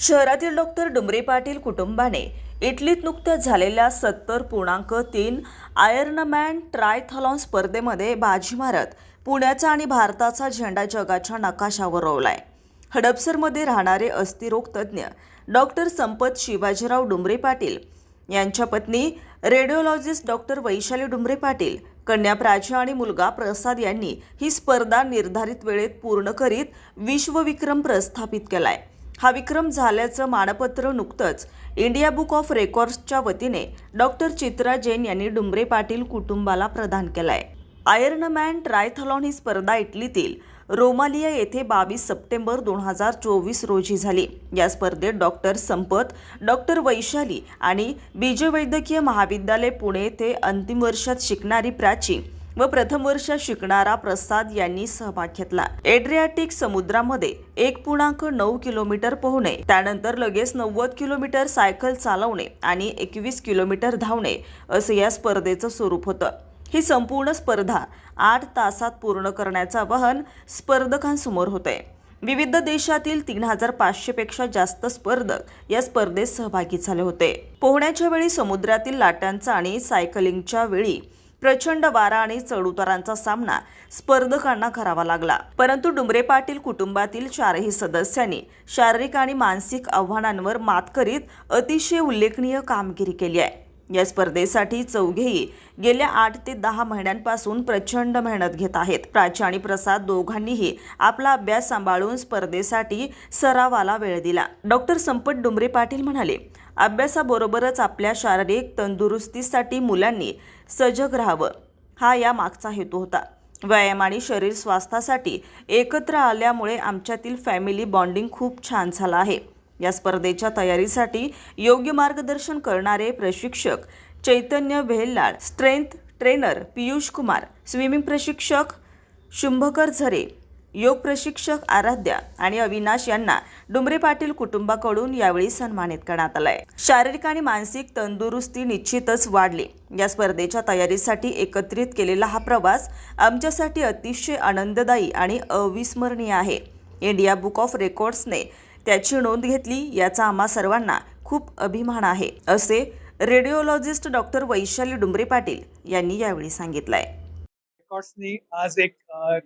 शहरातील डॉक्टर डुमरे पाटील कुटुंबाने इटलीत नुकत्याच झालेल्या सत्तर पूर्णांक तीन आयर्नमॅन ट्रायथलॉन स्पर्धेमध्ये बाजी मारत पुण्याचा आणि भारताचा झेंडा जगाच्या नकाशावर रोवलाय. हडपसरमध्ये राहणारे अस्थिरोग तज्ज्ञ डॉक्टर संपत शिवाजीराव डुमरे पाटील यांच्या पत्नी रेडिओलॉजिस्ट डॉक्टर वैशाली डुमरे पाटील कन्या प्राची आणि मुलगा प्रसाद यांनी ही स्पर्धा निर्धारित वेळेत पूर्ण करीत विश्वविक्रम प्रस्थापित केलाय. हा विक्रम झाल्याचं मानपत्र नुकतंच इंडिया बुक ऑफ रेकॉर्ड्सच्या वतीने डॉक्टर चित्रा जैन यांनी डुमरे पाटील कुटुंबाला प्रदान केलाय. आयर्नमॅन ट्रायथलॉन ही स्पर्धा इटलीतील रोमालिया येथे बावीस सप्टेंबर दोन हजार चोवीस रोजी झाली. या स्पर्धेत डॉक्टर संपत डॉक्टर वैशाली आणि बीजवैद्यकीय महाविद्यालय पुणे येथे अंतिम वर्षात शिकणारी प्राची व प्रथम वर्ष शिकणारा प्रसाद यांनी सहभाग घेतला. एड्रियाटिक समुद्रामध्ये एक पूर्णांक नऊ किलोमीटर पोहणे त्यानंतर लगेच नव्वद किलोमीटर सायकल चालवणे आणि एकवीस किलोमीटर धावणे असं या स्पर्धेचं स्वरूप होतं. ही संपूर्ण स्पर्धा आठ तासात पूर्ण करण्याचं आवाहन स्पर्धकांसमोर होते विविध देशातील तीन हजार पाचशेपेक्षा जास्त स्पर्धक या स्पर्धेत सहभागी झाले होते. पोहण्याच्या वेळी समुद्रातील लाटांचा आणि सायकलिंगच्या वेळी प्रचंड वारा आणि चढउतारांचा सामना स्पर्धकांना करावा लागला. परंतु डुमरे पाटील कुटुंबातील चारही सदस्यांनी शारीरिक आणि मानसिक आव्हानांवर मात करीत अतिशय उल्लेखनीय कामगिरी केली आहे. या स्पर्धेसाठी चौघेही गेल्या आठ ते दहा महिन्यांपासून प्रचंड मेहनत घेत आहेत. प्राची आणि प्रसाद दोघांनीही आपला अभ्यास सांभाळून स्पर्धेसाठी सरावाला वेळ दिला. डॉक्टर संपत डुमरे पाटील म्हणाले अभ्यासाबरोबरच आपल्या शारीरिक तंदुरुस्तीसाठी मुलांनी सजग राहावं. हा या मागचा हेतू होता. व्यायाम आणि शरीर स्वास्थ्यासाठी एकत्र आल्यामुळे आमच्यातील फॅमिली बॉन्डिंग खूप छान झालं आहे. या स्पर्धेच्या तयारीसाठी योग्य मार्गदर्शन करणारे प्रशिक्षक Chaitanya Bhellal strength trainer Piyush Kumar swimming प्रशिक्षक शुंभकर झरे योग प्रशिक्षक आराध्या आणि अविनाश यांना डुमरे पाटील कुटुंबाकडून यावेळी सन्मानित करण्यात आलाय. शारीरिक आणि मानसिक तंदुरुस्ती निश्चितच वाढली. या स्पर्धेच्या तयारीसाठी एकत्रित केलेला हा प्रवास आमच्यासाठी अतिशय आनंददायी आणि अविस्मरणीय आहे. इंडिया बुक ऑफ रेकॉर्ड्सने त्याची नोंद घेतली याचा आम्हा सर्वांना खूप अभिमान आहे असे रेडिओलॉजिस्ट डॉक्टर वैशाली डुमरे पाटील यांनी यावेळी सांगितलंय. रेकॉर्ड्सनी आज एक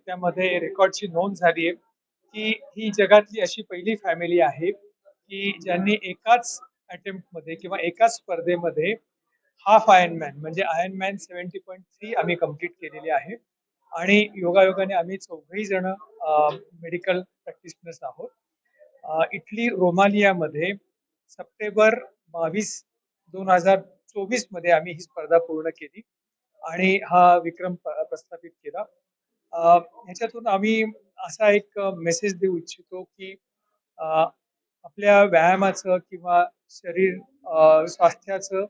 त्यामध्ये रेकॉर्डची नोंद झाली आहे की ही जगातली अशी पहिली फॅमिली आहे की ज्यांनी एकाच अटेम्प्टमध्ये किंवा एकाच स्पर्धेमध्ये हाफ आयर्नमॅन म्हणजे आयनमॅन सेवन्टी पॉईंट थ्री आम्ही कंप्लीट केलेली आहे. आणि योगायोगाने आम्ही चौघही जण मेडिकल प्रॅक्टिशनर्स आहोत. इटली रोमालियामध्ये सप्टेंबर बावीस दोन हजार चोवीसमध्ये आम्ही ही स्पर्धा पूर्ण केली आणि हा विक्रम प्रस्थापित केला. ह्याच्यातून आम्ही असा एक मेसेज देऊ इच्छितो की आपल्या व्यायामाचं किंवा शरीर स्वास्थ्याचं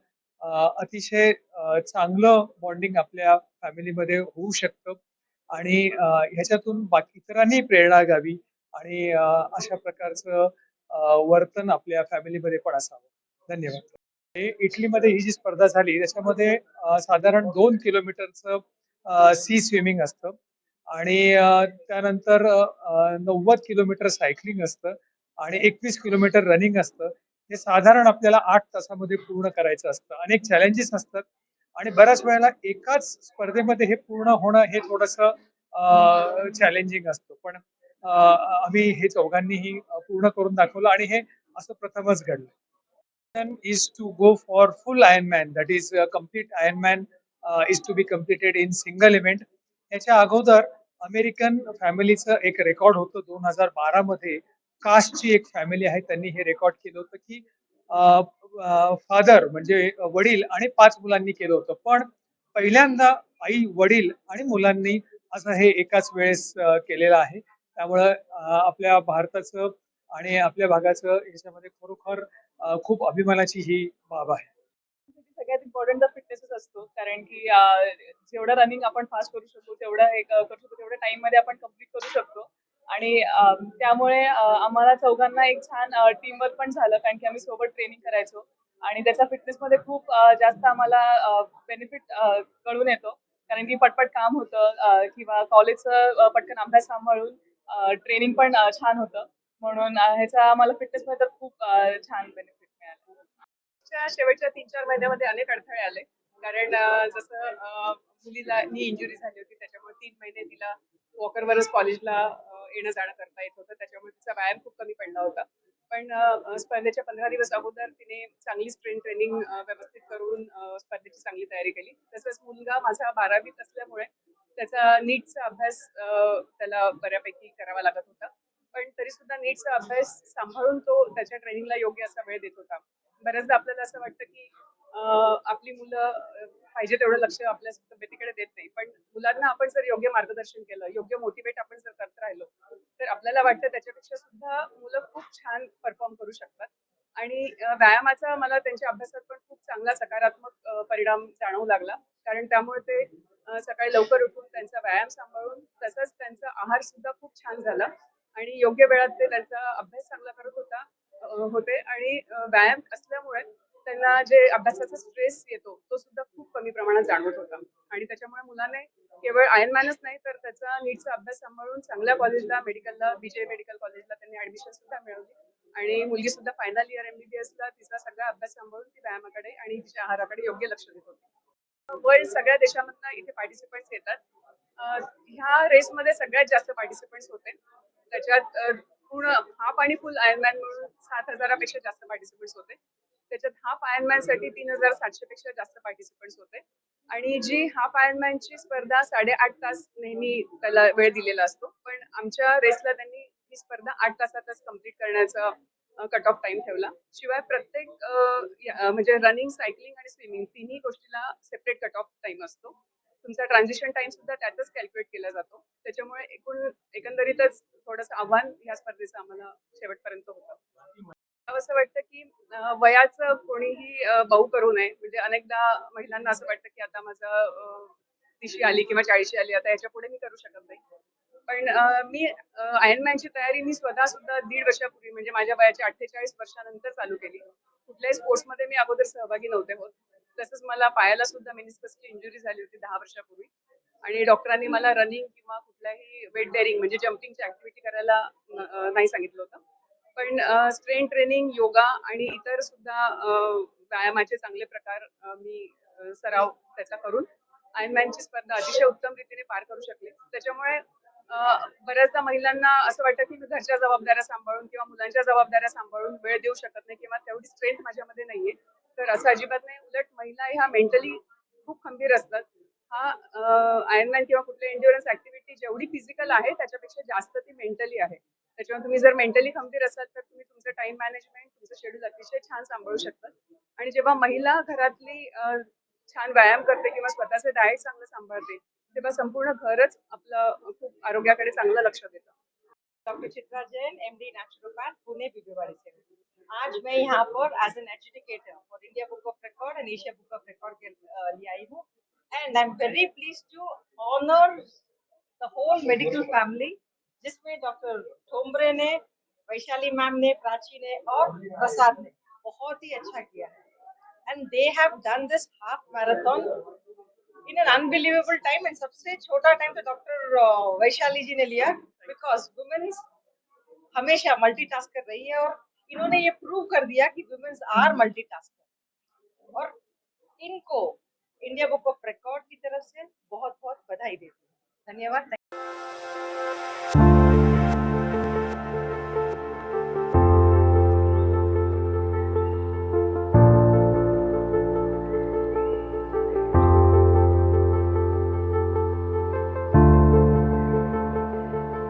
अतिशय चांगलं बॉन्डिंग आपल्या फॅमिलीमध्ये होऊ शकतं आणि ह्याच्यातून बाकी इतरांनी प्रेरणा घ्यावी आणि अशा प्रकारचं वर्तन आपल्या फॅमिलीमध्ये पण असावं. धन्यवाद. हे इटलीमध्ये ही जी स्पर्धा झाली त्याच्यामध्ये साधारण दोन किलोमीटरचं सी स्विमिंग असतं आणि त्यानंतर नव्वद किलोमीटर सायकलिंग असतं आणि एकवीस किलोमीटर रनिंग असतं. हे साधारण आपल्याला आठ तासामध्ये पूर्ण करायचं असतं. अनेक चॅलेंजेस असतात आणि बऱ्याच वेळेला एकाच स्पर्धेमध्ये हे पूर्ण होणं हे थोडस चॅलेंजिंग असतं. पण आम्ही हे चौघांनीही पूर्ण करून दाखवलं आणि हे असं प्रथमच घडलं. Is to go for full ironman that is complete ironman is to be completed in single event याच्या अगोदर अमेरिकन फॅमिलीचं एक रेकॉर्ड होतं दोन हजार बारा मध्ये कास्टची एक फॅमिली आहे त्यांनी हे रेकॉर्ड केलं होतं की फादर म्हणजे वडील आणि पाच मुलांनी केलं होतं. पण पहिल्यांदा आई वडील आणि मुलांनी असं हे एकाच वेळेस केलेलं आहे. त्यामुळं आपल्या भारताचं आणि आपल्या भागाचं याच्यामध्ये खरोखर खूप अभिमानाची ही बाब आहे. सगळ्यात इम्पॉर्टंट फिटनेसच असतो. कारण की जेवढं रनिंग आपण फास्ट करू शकतो तेवढं एक करू शकतो तेवढ्या टाइममध्ये आपण कंप्लीट करू शकतो. आणि त्यामुळे आम्हाला चौघांना एक छान टीमवर्क पण झालं कारण की आम्ही सोबत ट्रेनिंग करायचो. आणि त्याचा फिटनेस मध्ये खूप जास्त आम्हाला बेनिफिट कळून येतो. कारण की पटपट काम होतं किंवा कॉलेजचं पटकन अभ्यास सांभाळून ट्रेनिंग पण छान होतं. म्हणून ह्याचा मला फिटनेस मध्ये तर खूप छान बेनिफिट मिळाला. शेवटच्या तीन चार महिन्यामध्ये अनेक अडथळे आले. कारण जसं मुलीला नी इंजुरी झाली होती त्याच्यामुळे तीन महिने तिला वॉकरवरच कॉलेजला येणं जाणं करता येत होतं. त्याच्यामुळे तिचा व्यायाम खूप कमी पडला होता. पण स्पर्धेच्या पंधरा दिवस अगोदर तिने चांगली स्प्रिंट ट्रेनिंग व्यवस्थित करून स्पर्धेची चांगली तयारी केली. तसंच मुलगा माझा बारावीत असल्यामुळे त्याचा नीटचा अभ्यास त्याला बऱ्यापैकी करावा लागत होता. पण तरी सुद्धा नीटचा अभ्यास सांभाळून तो त्याच्या ट्रेनिंगला योग्य असा वेळ देत होता. बऱ्याचदा आपल्याला असं वाटतं की आपली मुलं पाहिजे तेवढं लक्ष आपल्या तब्येतीकडे देत नाही. पण मुलांना आपण जर योग्य मार्गदर्शन केलं योग्य मोटिवेट आपण जर करत राहिलो तर आपल्याला वाटतं त्याच्यापेक्षा सुद्धा मुलं खूप छान परफॉर्म करू शकतात. आणि व्यायामाचा मला त्यांच्या अभ्यासात पण खूप चांगला सकारात्मक परिणाम जाणवू लागला. कारण त्यामुळे ते सकाळी लवकर उठून त्यांचा व्यायाम सांभाळून तसंच त्यांचा आहार सुद्धा खूप छान झाला. आणि योग्य वेळात ते त्यांचा अभ्यास चांगला करत होता होते. आणि व्यायाम असल्यामुळे त्यांना जे अभ्यासाचा स्ट्रेस येतो तो सुद्धा खूप कमी प्रमाणात जाणवत होता. आणि त्याच्यामुळे मुलाने केवळ आयर्नमॅनच नाही तर त्याचा नीटचा अभ्यास सांभाळून चांगल्या कॉलेजला मेडिकलला विजय मेडिकल कॉलेजला त्यांनी ऍडमिशन सुद्धा मिळवली. आणि मुलगी सुद्धा फायनल इयर एमबीबीएसला तिचा सगळा अभ्यास सांभाळून ती व्यायामाकडे आणि तिच्या आहाराकडे योग्य लक्ष देत होती. वर्ल्ड सगळ्या देशामधनं इथे पार्टिसिपंट्स येतात. ह्या ह्या रेसमध्ये सगळ्यात जास्त पार्टिसिपंट्स होते. त्याच्यात पूर्ण हाफ आणि फुल आयर्नमॅन म्हणून सात हजारापेक्षा जास्त पार्टिसिपंट्स होते. त्याच्यात हाफ आयर्नमॅनसाठी तीन हजार सातशे पेक्षा जास्त पार्टिसिपंट्स होते. आणि जी हाफ आयर्नमॅनची स्पर्धा साडेआठ तास नेहमी त्याला वेळ दिलेला असतो. पण आमच्या रेसला त्यांनी ही स्पर्धा आठ तासातच कंप्लीट करण्याचा कट ऑफ टाइम ठेवला. शिवाय प्रत्येक म्हणजे रनिंग सायकलिंग आणि स्विमिंग तिन्ही गोष्टीला सेपरेट कट ऑफ टाइम असतो. तुमचा ट्रान्झिशन टाइम सुद्धा त्यातच कॅल्क्युलेट केला जातो. त्याच्यामुळे एकूण एकंदरीतच थोडंसं आव्हान या स्पर्धेचं आम्हाला शेवटपर्यंत होतं. मला असं वाटतं की वयाचं कोणीही बहु करू नये. म्हणजे अनेकदा महिलांना असं वाटतं की आता माझं अं, तिशी आली किंवा चाळीशी आली आता याच्यापुढे मी करू शकत नाही. पण अं, मी आयर्नमॅनची तयारी मी स्वतः सुद्धा दीड वर्षापूर्वी म्हणजे माझ्या वयाच्या अठ्ठेचाळीस वर्षानंतर चालू केली. कुठल्याही स्पोर्ट्समध्ये मी अगोदर सहभागी नव्हते होत. तसंच मला पायाला सुद्धा मेनिस्कसची इंजुरी झाली होती दहा वर्षापूर्वी. आणि डॉक्टरांनी मला रनिंग किंवा कुठल्याही वेट बेअरिंग म्हणजे जम्पिंगची ऍक्टिव्हिटी करायला नाही सांगितलं होतं. पण स्ट्रेन ट्रेनिंग योगा आणि इतर सुद्धा व्यायामाचे चांगले प्रकार मी सराव त्याचा करून आयनमॅनची स्पर्धा अतिशय उत्तम रीतीने पार करू शकले. त्याच्यामुळे बऱ्याचदा महिलांना असं वाटतं की मी घरच्या जबाबदाऱ्या सांभाळून किंवा मुलांच्या जबाबदाऱ्या सांभाळून वेळ देऊ शकत नाही किंवा तेवढी स्ट्रेंथ माझ्यामध्ये नाहीये. तर असं अजिबात नाही. उलट महिला ह्या मेंटली खूप खंबीर असतात. हा आयर्नमॅन किंवा कुठल्या एन्ड्युरन्स ऍक्टिव्हिटी जेवढी फिजिकल आहे त्याच्यापेक्षा जास्त ती मेंटली आहे. त्याच्यामुळे तुम्ही जर मेंटली खंबीर असाल तर तुम्ही तुमचं टाइम मॅनेजमेंट तुमचं शेड्यूल अतिशय छान सांभाळू शकतात आणि जेव्हा महिला घरातली छान व्यायाम करते किंवा स्वतःचं डाएट चांगलं सांभाळते तेव्हा संपूर्ण घरच आपलं आरोग्याकडे चांगलं लक्ष देतं. Doctor Chitra Jain MD naturopath Pune Bibwewadi से. आज मैं यहाँ पर as an educator for India book of record and Asia book of record के लिए आई हूँ. And I am very please to honour the whole medical family जिसमें doctor Thombre ने, Vaishali ma'am ने, प्राची ने और प्रसाद ने बहुत ही अच्छा किया है. And they have done this half marathon in an unbelievable time and सबसे छोटा टाइम तो डॉक्टर वैशाली जी ने लिया बिकॉज़ वुमेन्स हमेशा मल्टीटास्कर कर रही है और इन्होंने ये प्रूव कर दिया कि वुमेन्स आर मल्टीटास्कर और इनको इंडिया बुक ऑफ़ रिकॉर्ड की तरफ़ से बहुत बहुत बधाई देती हूँ। धन्यवाद।